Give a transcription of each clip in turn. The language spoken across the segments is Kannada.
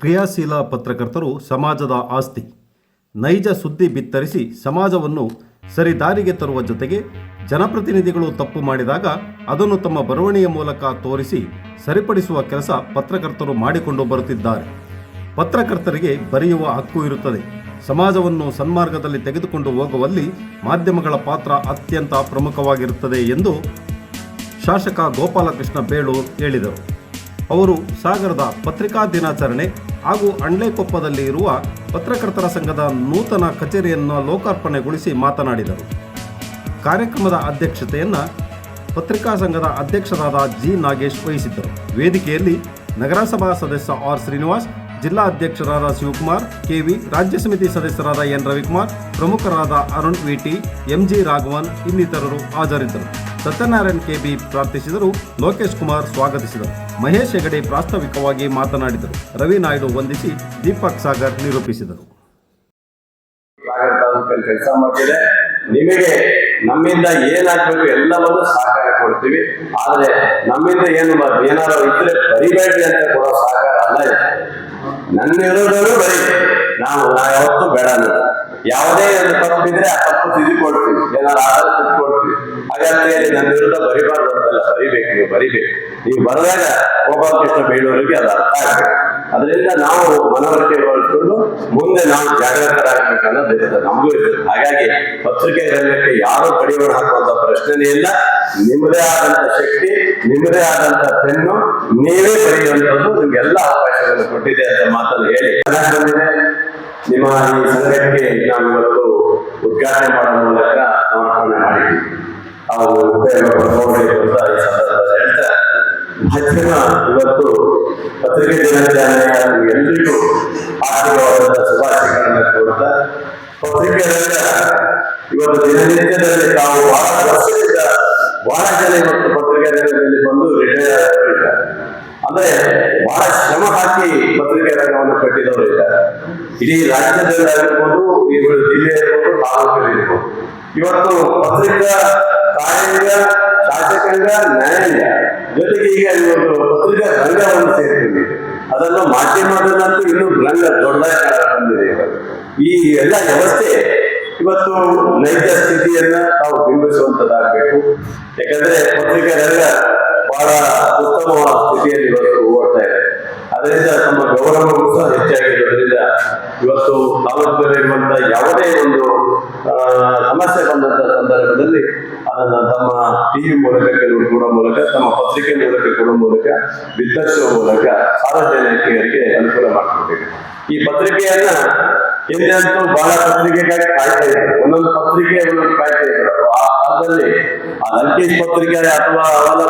ಕ್ರಿಯಾಶೀಲ ಪತ್ರಕರ್ತರು ಸಮಾಜದ ಆಸ್ತಿ, ನೈಜ ಸುದ್ದಿ ಬಿತ್ತರಿಸಿ ಸಮಾಜವನ್ನು ಸರಿದಾರಿಗೆ ತರುವ ಜೊತೆಗೆ ಜನಪ್ರತಿನಿಧಿಗಳು ತಪ್ಪು ಮಾಡಿದಾಗ ಅದನ್ನು ತಮ್ಮ ಬರವಣಿಗೆಯ ಮೂಲಕ ತೋರಿಸಿ ಸರಿಪಡಿಸುವ ಕೆಲಸ ಪತ್ರಕರ್ತರು ಮಾಡಿಕೊಂಡು ಬರುತ್ತಿದ್ದಾರೆ. ಪತ್ರಕರ್ತರಿಗೆ ಬರೆಯುವ ಹಕ್ಕು ಇರುತ್ತದೆ. ಸಮಾಜವನ್ನು ಸನ್ಮಾರ್ಗದಲ್ಲಿ ತೆಗೆದುಕೊಂಡು ಹೋಗುವಲ್ಲಿ ಮಾಧ್ಯಮಗಳ ಪಾತ್ರ ಅತ್ಯಂತ ಪ್ರಮುಖವಾಗಿರುತ್ತದೆ ಎಂದು ಶಾಸಕ ಗೋಪಾಲಕೃಷ್ಣ ಬೇಳೂರ್ ಹೇಳಿದರು. ಅವರು ಸಾಗರದ ಪತ್ರಿಕಾ ದಿನಾಚರಣೆ ಹಾಗೂ ಅಂಡ್ಲೆಕೊಪ್ಪದಲ್ಲಿ ಇರುವ ಪತ್ರಕರ್ತರ ಸಂಘದ ನೂತನ ಕಚೇರಿಯನ್ನು ಲೋಕಾರ್ಪಣೆಗೊಳಿಸಿ ಮಾತನಾಡಿದರು. ಕಾರ್ಯಕ್ರಮದ ಅಧ್ಯಕ್ಷತೆಯನ್ನು ಪತ್ರಿಕಾ ಸಂಘದ ಅಧ್ಯಕ್ಷರಾದ ಜಿ. ನಾಗೇಶ್ ವಹಿಸಿದ್ದರು. ವೇದಿಕೆಯಲ್ಲಿ ನಗರಸಭಾ ಸದಸ್ಯ ಆರ್. ಶ್ರೀನಿವಾಸ್, ಜಿಲ್ಲಾ ಅಧ್ಯಕ್ಷರಾದ ಶಿವಕುಮಾರ್, ಕೆವಿ ರಾಜ್ಯ ಸಮಿತಿ ಸದಸ್ಯರಾದ ಎನ್. ರವಿಕುಮಾರ್, ಪ್ರಮುಖರಾದ ಅರುಣ್ ವಿಟಿ ಎಂಜಿ ರಾಘವನ್ ಇನ್ನಿತರರು ಹಾಜರಿದ್ದರು. ಸತ್ಯನಾರಾಯಣ್ ಕೆಬಿ ಪ್ರಾರ್ಥಿಸಿದರು, ಲೋಕೇಶ್ ಕುಮಾರ್ ಸ್ವಾಗತಿಸಿದರು. ಮಹೇಶ್ ಹೆಗಡೆ ಪ್ರಾಸ್ತಾವಿಕವಾಗಿ ಮಾತನಾಡಿದರು. ರವಿ ನಾಯ್ಡು ವಂದಿಸಿ ದೀಪಕ್ ಸಾಗರ್ ನಿರೂಪಿಸಿದರು. ಕೆಲಸ ಮಾಡ್ತಿದೆ. ನಿಮಗೆ ನಮ್ಮಿಂದ ಏನಾಗ್ಬೇಕು ಎಲ್ಲವನ್ನೂ ಸಹಕಾರ ಕೊಡ್ತೀವಿ. ಆದ್ರೆ ನಮ್ಮಿಂದ ಏನು ಏನಾದ್ರು ಇದ್ರೆ ಬರಿಬೇಡ್ರಿ ಅಂತ ಕೊಡೋ ಸಹಕಾರ ಅಲ್ಲ ಇದೆ. ನನ್ನ ಬರಿ. ನಾವು ಯಾವತ್ತೂ ಬೇಡ. ಯಾವುದೇ ತಪ್ಪಿದ್ರೆ ಆ ತಪ್ಪು ತಿದ್ದಿಕೊಡ್ತೀವಿ ಏನಾದ್ರು ಹಾಗಾದ್ರೆ ನನ್ನ ವಿರುದ್ಧ ಬರಿಬಾರ್ದು ಅಂತಲ್ಲ, ಬರಿಬೇಕು ನೀವು ಬರಿಬೇಕು. ನೀವು ಬರೆದಾಗ ಗೋಪಾಲಕೃಷ್ಣ ಬೇಡೋರಿಗೆ ಅದು ಅರ್ಥ ಆಗ್ಬೇಕು ಅದರಿಂದ ನಾವು ಮನವರಿಕೆ ಮಾಡಿಕೊಂಡು ಮುಂದೆ ನಾವು ಜಾಗೃತರಾಗಬೇಕು ಅನ್ನೋದು ಇರ್ತದೆ ನಮಗೂ ಇರ್ತದೆ ಹಾಗಾಗಿ ಪತ್ರಿಕೆ ರಂಗಕ್ಕೆ ಯಾರು ಕಡಿವಾಣ ಹಾಕುವಂತ ಪ್ರಶ್ನೆನೇ ಇಲ್ಲ. ನಿಮ್ಮದೇ ಆದಂತ ಶಕ್ತಿ, ನಿಮ್ಮದೇ ಆದಂತ ಪೆನ್ನು, ನೀವೇ ಬರೆಯುವಂಥದ್ದು ನಿಮ್ಗೆಲ್ಲ ಅವಕಾಶಗಳನ್ನು ಕೊಟ್ಟಿದೆ ಅಂತ ಮಾತನ್ನು ಹೇಳಿ. ಬಂದಿದೆ. ನಿಮ್ಮ ಈ ಸಂಘಕ್ಕೆ ನಾವು ಇವತ್ತು ಉದ್ಘಾಟನೆ ಮಾಡೋ ಮೂಲಕ ನಾವು ಉಪಯೋಗ ಪಡ್ಕೊಳ್ಬೇಕು ಅಂತ ಈ ಇವತ್ತು ಪತ್ರಿಕೆ ದಿನಾಚರಣೆಯ ಎಲ್ಲರಿಗೂ ಆರ್ಥಿಕವಾದಂತಹ ಶುಭಾಶಯಗಳನ್ನು ಕೊಡ್ತಾ ಪತ್ರಿಕೆ ರಂಗ ಇವತ್ತು ದಿನನಿತ್ಯದಲ್ಲಿ ನಾವು ಬಹಳ ವರ್ಷದಿಂದ ಬಹಳ ಜನ ಇವತ್ತು ಪತ್ರಿಕೆ ರಂಗದಲ್ಲಿ ಬಂದು ರಿಟೈರ್ ಆಗಿದ್ದಾರೆ ಅಂದ್ರೆ ಬಹಳ ಶ್ರಮ ಹಾಕಿ ಪತ್ರಿಕೆ ರಂಗವನ್ನು ಕಟ್ಟಿದವರು ಇದ್ದಾರೆ ಇಡೀ ರಾಜ್ಯದಲ್ಲಿ ಆಗಿರ್ಬೋದು ಇವರು ಜಿಲ್ಲೆ ಇರ್ಬೋದು ತಾಲೂಕಲ್ಲಿ ಇರ್ಬೋದು ಇವತ್ತು ಪತ್ರಿಕಾ ಕಾರ್ಯಾಂಗ ಶಾಸಕಾಂಗ ನ್ಯಾಯಾಂಗ ಜೊತೆಗೆ ಈಗ ಇವತ್ತು ಪತ್ರಿಕಾ ರಂಗವನ್ನು ಸೇರ್ಕೊಂಡಿದೆ ಅದನ್ನು ಮಾಧ್ಯಮದಲ್ಲಂತೂ ಇನ್ನೂ ರಂಗ ದೊಡ್ಡದಾಗಿ ಬಂದಿದೆ. ಈ ಎಲ್ಲ ವ್ಯವಸ್ಥೆ ಇವತ್ತು ನೈಜ ಸ್ಥಿತಿಯನ್ನ ನಾವು ಬಿಂಬಿಸುವಂತದ್ದಾಗಬೇಕು. ಯಾಕಂದ್ರೆ ರಂಗ ಬಹಳ ಉತ್ತಮವಾದ ಸ್ಥಿತಿಯಲ್ಲಿ ಇವತ್ತು ಅದರಿಂದ ನಮ್ಮ ಗೌರವವು ಸಹ ಹೆಚ್ಚಾಗಿರೋದ್ರಿಂದ ಇವತ್ತು ತಾಲೂಕಿನಲ್ಲಿರುವಂತಹ ಯಾವುದೇ ಒಂದು ಸಮಸ್ಯೆ ಬಂದಂತಹ ಸಂದರ್ಭದಲ್ಲಿ ಅದನ್ನ ತಮ್ಮ ಟಿವಿ ಮೂಲಕ ಕೆಲವರು ಕೊಡೋ ಮೂಲಕ, ತಮ್ಮ ಪತ್ರಿಕೆ ಮೂಲಕ ಕೊಡೋ ಮೂಲಕ ಬಿತ್ತರಿಸುವ ಮೂಲಕ ಸಾರ್ವಜನಿಕರಿಗೆ ಅನುಕೂಲ ಮಾಡಿಕೊಂಡಿದೆ ಈ ಪತ್ರಿಕೆಯನ್ನ ಹಿಂದೆ ಅಂತೂ ಬಹಳ ಪತ್ರಿಕೆಗಾಗಿ ಕಾಯ್ತಾ ಇದ್ರು. ಒಂದೊಂದು ಪತ್ರಿಕೆ, ಒಂದೊಂದು ಕಾಯ್ತಾ ಇದ್ರು. ಆ ಕಾಲದಲ್ಲಿ ಆ ಲಂಕೇಶ್ ಪತ್ರಿಕೆ ಅಥವಾ ಅವೆಲ್ಲ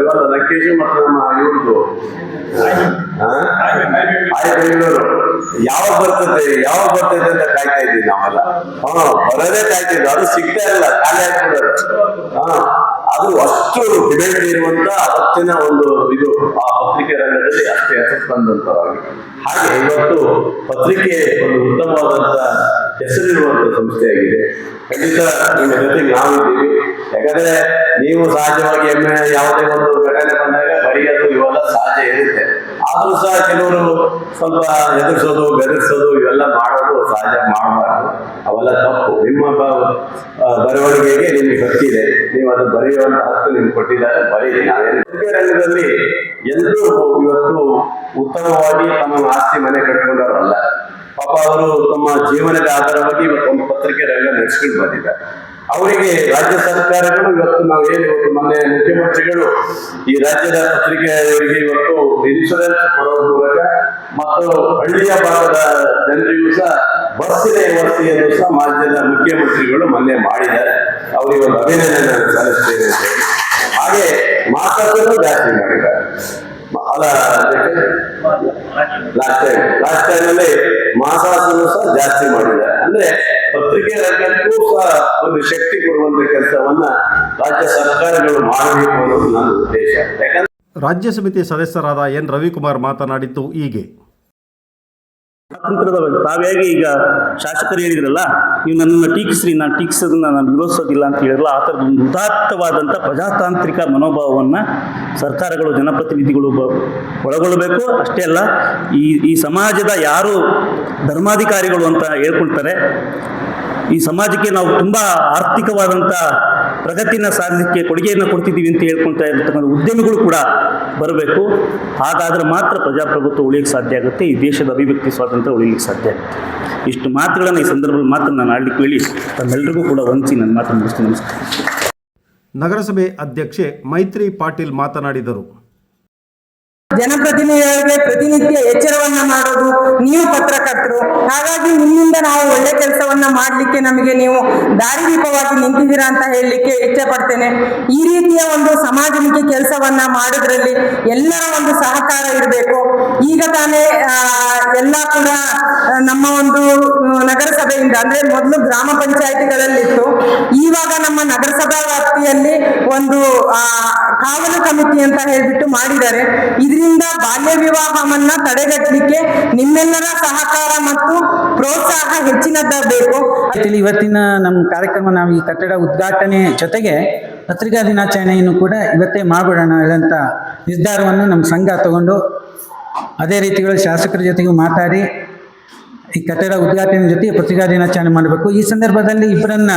ಇವಾಗ ಲಂಕೇಶ್ ಮತ್ತು ನಮ್ಮ ಇವ್ರದ್ದು. ಬೆಂಗಳೂರು. ಯಾವಾಗ ಬರ್ತದೆ ಯಾವಾಗ ಬರ್ತದೆ ಅಂತ ಕಾಯ್ತಾ ಇದ್ದೀವಿ ನಾವೆಲ್ಲ. ಹಾ, ಬರೋದೇ ಕಾಯ್ತಿದ್ವಿ ಅದು ಸಿಗ್ತಾ ಇಲ್ಲ. ಖಾಲಿ ಆಗ್ಬಿಡೋದು. ಹಾ. ಅದು ಅಷ್ಟು ಡಿಮ್ಯಾಂಡ್ ಇರುವಂತ ಅವತ್ತಿನ ಒಂದು ಇದು ಆ ಪತ್ರಿಕೆ ರಂಗದಲ್ಲಿ ಅಷ್ಟೇ ಹೆಸರು ತಂದಂತವಾಗಿ ಹಾಗೆ ಇವತ್ತು ಪತ್ರಿಕೆ ಒಂದು ಉತ್ತಮವಾದಂತ ಹೆಸರಿರುವಂತ ಸಂಸ್ಥೆಯಾಗಿದೆ. ಖಂಡಿತ ನಿಮ್ಮ ಜೊತೆಗೆ ನಾವಿದ್ದೀವಿ. ಯಾಕಂದ್ರೆ ನೀವು ಸಹಜವಾಗಿ ಎಮ್ಮೆ ಯಾವುದೇ ಒಂದು ಘಟನೆ ಬಂದಾಗ ಬರೆಯೋದು ಇವೆಲ್ಲ ಸಹಜ ಇರುತ್ತೆ. ಆದ್ರೂ ಸಹ ಕೆಲವರು ಸ್ವಲ್ಪ ಎದುರಿಸೋದು, ಬೆದರಿಸೋದು ಇವೆಲ್ಲ ಮಾಡೋದು ಸಹಜ ಮಾಡಬಾರ್ದು. ಅವೆಲ್ಲ ತಪ್ಪು. ನಿಮ್ಮ ಬರವಣಿಗೆಗೆ ನಿಮಗೆ ಗೊತ್ತಿದೆ ನೀವು ಅದು ಬರೆಯುವಂತ ಹಕ್ಕು ನಿಮ್ಗೆ ಕೊಟ್ಟಿದ್ದಾರೆ. ಬರೀರಿ. ನಾವೇನು ರಂಗದಲ್ಲಿ ಎಲ್ಲರೂ ಇವತ್ತು ಉತ್ತಮವಾಗಿ ತಮ್ಮ ಆಸ್ತಿ ಮನೆ ಕಟ್ಕೊಂಡವರಲ್ಲ ಪಾಪ ಅವರು ತಮ್ಮ ಜೀವನದ ಆಧಾರವಾಗಿ ಇವತ್ತು ಒಂದು ಪತ್ರಿಕೆ ರಂಗ ನಡೆಸ್ಕೊಂಡು ಬಂದಿದ್ದಾರೆ. ಅವರಿಗೆ ರಾಜ್ಯ ಸರ್ಕಾರಗಳು ಇವತ್ತು ನಾವು ಏನು ಮೊನ್ನೆ ಮುಖ್ಯಮಂತ್ರಿಗಳು ಈ ರಾಜ್ಯದ ಪತ್ರಿಕೆಯವರಿಗೆ ಇವತ್ತು ಇನ್ಶೂರೆನ್ಸ್ ಕೊಡೋ ಮೂಲಕ ಮತ್ತು ಹಳ್ಳಿಯ ಭಾಗದ ಜನರಿಗೂ ಸಹ ಬಸ್ಸಿನ ವ್ಯವಸ್ಥೆಯನ್ನು ಸಹ ಮಾಧ್ಯಮದ ಮುಖ್ಯಮಂತ್ರಿಗಳು ಮೊನ್ನೆ ಮಾಡಿದ್ದಾರೆ. ಅವರಿಗೆ ಒಂದು ಅಭಿನಂದನೆ ಸಲ್ಲಿಸ್ತೇವೆ ಅಂತ ಹೇಳಿ. ಹಾಗೆ ಮಾತಾಡೋದು ಜಾಸ್ತಿ ಮಾಡಿದ್ದಾರೆ. ಲಾಸ್ಟ್ ಟೈಮ್ ಲಾಸ್ಟ್ ಟೈಮ್ ಅಲ್ಲಿ ಮಾತಾಡಲು ಸಹ ಜಾಸ್ತಿ ಮಾಡಿದ್ದಾರೆ. ಅಂದ್ರೆ ಪತ್ರಿಕೆ ರಂಗಕ್ಕೂ ಸಹ ಒಂದು ಶಕ್ತಿ ಕೊಡುವಂತ ಕೆಲಸವನ್ನ ರಾಜ್ಯ ಸರ್ಕಾರಗಳು ಮಾಡಬೇಕು ಅನ್ನೋದು ನನ್ನ ಉದ್ದೇಶ. ರಾಜ್ಯ ಸಮಿತಿ ಸದಸ್ಯರಾದ ಎನ್ ರವಿಕುಮಾರ್ ಮಾತನಾಡಿದ್ದು ಹೀಗೆ. ಸ್ವಾತಂತ್ರ್ಯದ ಬಗ್ಗೆ. ತಾವ್ ಹೇಗೆ ಈಗ ಶಾಸಕರು ಹೇಳಿದ್ರಲ್ಲ, ನೀವು ನನ್ನನ್ನು ಟೀಕಿಸ್ರಿ, ನಾನು ಟೀಕಿಸೋದನ್ನ ನಾನು ವಿರೋಧಿಸೋದಿಲ್ಲ ಅಂತ ಹೇಳಿರಲ್ಲ, ಆ ಥರದ ಒಂದು ಉದಾತ್ತವಾದಂಥ ಪ್ರಜಾತಾಂತ್ರಿಕ ಮನೋಭಾವವನ್ನು ಸರ್ಕಾರಗಳು, ಜನಪ್ರತಿನಿಧಿಗಳು ಒಳಗೊಳ್ಳಬೇಕು ಅಷ್ಟೇ ಅಲ್ಲ, ಈ ಈ ಸಮಾಜದ ಯಾರು ಧರ್ಮಾಧಿಕಾರಿಗಳು ಅಂತ ಹೇಳ್ಕೊಳ್ತಾರೆ, ಈ ಸಮಾಜಕ್ಕೆ ನಾವು ತುಂಬ ಆರ್ಥಿಕವಾದಂಥ ಪ್ರಗತಿನ ಸಾಧಿಸಲಿಕ್ಕೆ ಕೊಡುಗೆಯನ್ನು ಕೊಡ್ತಿದ್ದೀವಿ ಅಂತ ಹೇಳ್ಕೊಳ್ತಾ ಇರ್ತಕ್ಕಂಥ ಉದ್ಯಮಿಗಳು ಕೂಡ ಬರಬೇಕು. ಹಾಗಾದರೆ ಮಾತ್ರ ಪ್ರಜಾಪ್ರಭುತ್ವ ಉಳಿಯಕ್ಕೆ ಸಾಧ್ಯ ಆಗುತ್ತೆ, ಈ ದೇಶದ ಅಭಿವ್ಯಕ್ತಿ ಸ್ವಾತಂತ್ರ್ಯ ಉಳಿಲಿಕ್ಕೆ ಸಾಧ್ಯ ಆಗುತ್ತೆ. ಇಷ್ಟು ಮಾತುಗಳನ್ನು ಈ ಸಂದರ್ಭದಲ್ಲಿ ಮಾತ್ರ ನಾನು ಆಡ್ಲಿಕ್ಕೆ ಹೇಳಿ ತಮ್ಮೆಲ್ಲರಿಗೂ ಕೂಡ ವಂಚಿ ನನ್ನ ಮಾತನ್ನು ಮುಗಿಸ್ತೀನಿ. ನಮಸ್ಕಾರ. ನಗರಸಭೆ ಅಧ್ಯಕ್ಷೆ ಮೈತ್ರಿ ಪಾಟೀಲ್ ಮಾತನಾಡಿದರು. ಜನಪ್ರತಿನಿಧಿಗಳಿಗೆ ಪ್ರತಿನಿತ್ಯ ಎಚ್ಚರವನ್ನ ಮಾಡೋದು, ನೀವು ಪತ್ರಕರ್ತರು. ಹಾಗಾಗಿ ನಿಮ್ಮಿಂದ ನಾವು ಒಳ್ಳೆ ಕೆಲಸವನ್ನ ಮಾಡಲಿಕ್ಕೆ ನಮಗೆ ನೀವು ದಾರಿದೀಪವಾಗಿ ನಿಂತಿದ್ದೀರಾ ಅಂತ ಹೇಳಲಿಕ್ಕೆ ಪಡ್ತೇನೆ ಈ ರೀತಿಯ ಒಂದು ಸಮಾಜಮುಖಿ ಕೆಲಸವನ್ನ ಮಾಡೋದ್ರಲ್ಲಿ ಎಲ್ಲರ ಒಂದು ಸಹಕಾರ ಇರಬೇಕು. ಈಗ ತಾನೇ ಎಲ್ಲ ಕೂಡ ನಮ್ಮ ಒಂದು ನಗರಸಭೆಯಿಂದ, ಅಂದ್ರೆ ಮೊದಲು ಗ್ರಾಮ ಪಂಚಾಯತಿಗಳಲ್ಲಿತ್ತು. ಇವಾಗ ನಮ್ಮ ನಗರಸಭಾ ವ್ಯಾಪ್ತಿಯಲ್ಲಿ ಒಂದು ಕಾವಲು ಸಮಿತಿ ಅಂತ ಹೇಳ್ಬಿಟ್ಟು ಮಾಡಿದ್ದಾರೆ. ಇದರಿಂದ ಬಾಲ್ಯ ವಿವಾಹವನ್ನ ತಡೆಗಟ್ಟಲಿಕ್ಕೆ ನಿಮ್ಮೆಲ್ಲರ ಸಹಕಾರ ಮತ್ತು ಪ್ರೋತ್ಸಾಹ ಹೆಚ್ಚಿನದ್ದಾಗಬೇಕು ರೀತಿಯಲ್ಲಿ ಇವತ್ತಿನ ನಮ್ಮ ಕಾರ್ಯಕ್ರಮ ನಾವು ಈ ಕಟ್ಟಡ ಉದ್ಘಾಟನೆ ಜೊತೆಗೆ ಪತ್ರಿಕಾ ದಿನಾಚರಣೆಯನ್ನು ಕೂಡ ಇವತ್ತೇ ಮಾಡಿಬಿಡೋಣ ಹೇಳಂತ ನಿರ್ಧಾರವನ್ನು ನಮ್ಮ ಸಂಘ ತಗೊಂಡು ಅದೇ ರೀತಿಗಳು ಶಾಸಕರ ಜೊತೆಗೂ ಮಾತಾಡಿ ಈ ಕಟ್ಟಡ ಉದ್ಘಾಟನೆ ಜೊತೆಗೆ ಪತ್ರಿಕಾ ದಿನಾಚರಣೆ ಮಾಡಬೇಕು. ಈ ಸಂದರ್ಭದಲ್ಲಿ ಇಬ್ಬರನ್ನ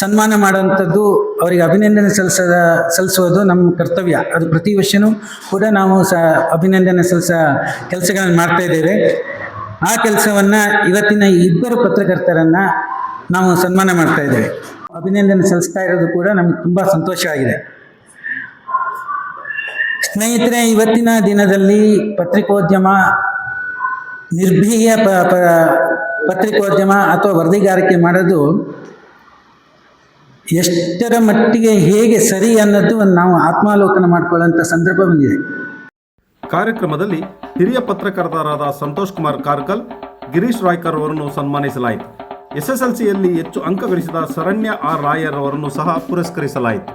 ಸನ್ಮಾನ ಮಾಡುವಂಥದ್ದು ಅವರಿಗೆ ಅಭಿನಂದನೆ ಸಲ್ಲಿಸದ, ಸಲ್ಲಿಸುವುದು ನಮ್ಮ ಕರ್ತವ್ಯ. ಅದು ಪ್ರತಿ ವರ್ಷವೂ ಕೂಡ ನಾವು ಸ ಅಭಿನಂದನೆ ಸಲ್ಲಿಸ ಕೆಲಸಗಳನ್ನು ಮಾಡ್ತಾ ಇದ್ದೇವೆ. ಆ ಕೆಲಸವನ್ನು ಇವತ್ತಿನ ಇಬ್ಬರು ಪತ್ರಕರ್ತರನ್ನು ನಾವು ಸನ್ಮಾನ ಮಾಡ್ತಾ ಇದ್ದೇವೆ. ಅಭಿನಂದನೆ ಸಲ್ಲಿಸ್ತಾ ಇರೋದು ಕೂಡ ನಮ್ಗೆ ತುಂಬ ಸಂತೋಷ ಆಗಿದೆ ಸ್ನೇಹಿತರೆ, ಇವತ್ತಿನ ದಿನದಲ್ಲಿ ಪತ್ರಿಕೋದ್ಯಮ ನಿರ್ಭೀಯ ಪತ್ರಿಕೋದ್ಯಮ ಅಥವಾ ವರದಿಗಾರಿಕೆ ಮಾಡೋದು ಎಷ್ಟರ ಮಟ್ಟಿಗೆ ಹೇಗೆ ಸರಿ ಅನ್ನೋದು ನಾವು ಆತ್ಮಾಲೋಕನ ಮಾಡಿಕೊಳ್ಳುವಂಥ ಸಂದರ್ಭ ಬಂದಿದೆ. ಕಾರ್ಯಕ್ರಮದಲ್ಲಿ ಹಿರಿಯ ಪತ್ರಕರ್ತರಾದ ಸಂತೋಷ್ ಕುಮಾರ್ ಕಾರ್ಕಲ್, ಗಿರೀಶ್ ರಾಯ್ಕರ್ ಅವರನ್ನು ಸನ್ಮಾನಿಸಲಾಯಿತು. ಎಸ್ಎಸ್ಎಲ್ಸಿಯಲ್ಲಿ ಹೆಚ್ಚು ಅಂಕ ಗಳಿಸಿದ ಶರಣ್ಯ ಆರ್ ರಾಯರ್ ಅವರನ್ನು ಸಹ ಪುರಸ್ಕರಿಸಲಾಯಿತು.